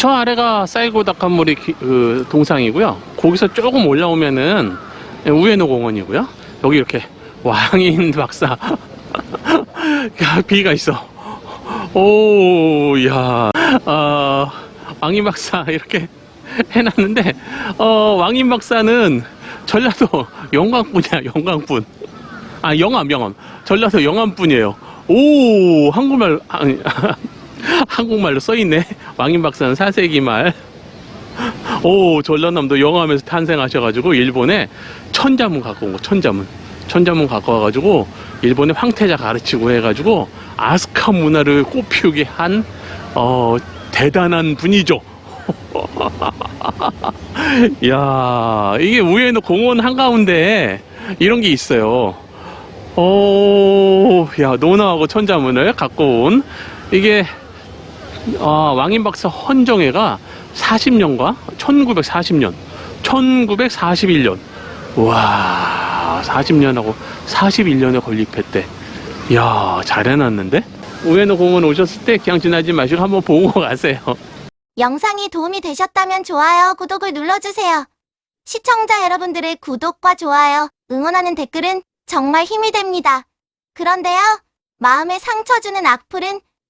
저 아래가 쌀고 닭한물이 그 동상이고요. 거기서 조금 올라오면은 우에노 공원이고요. 여기 이렇게 왕인 박사 야, 비가 있어. 오, 야, 어, 왕인 박사 이렇게 해놨는데, 어, 왕인 박사는 전라도 영광뿐이야, 영광뿐. 아, 영암, 영암. 전라도 영암뿐이에요. 오, 한국말, 아니, 한국말로 써있네. 왕인 박사는 사세기 말. 오, 전라남도 영암에서 탄생하셔가지고, 일본에 천자문 갖고 온 거, 천자문. 천자문 갖고 와가지고, 일본의 황태자 가르치고 해가지고, 아스카 문화를 꽃피우게 한, 어, 대단한 분이죠. 야 이게 우에노 공원 한가운데 이런 게 있어요. 오, 야, 노나하고 천자문을 갖고 온 이게 아, 왕인 박사 헌정회가 40년과 1940년, 1941년. 와, 40년하고 41년에 건립했대. 이야, 잘 해놨는데? 우에노 공원 오셨을 때 그냥 지나지 마시고 한번 보고 가세요. 영상이 도움이 되셨다면 좋아요, 구독을 눌러주세요. 시청자 여러분들의 구독과 좋아요, 응원하는 댓글은 정말 힘이 됩니다. 그런데요, 마음에 상처 주는 악플은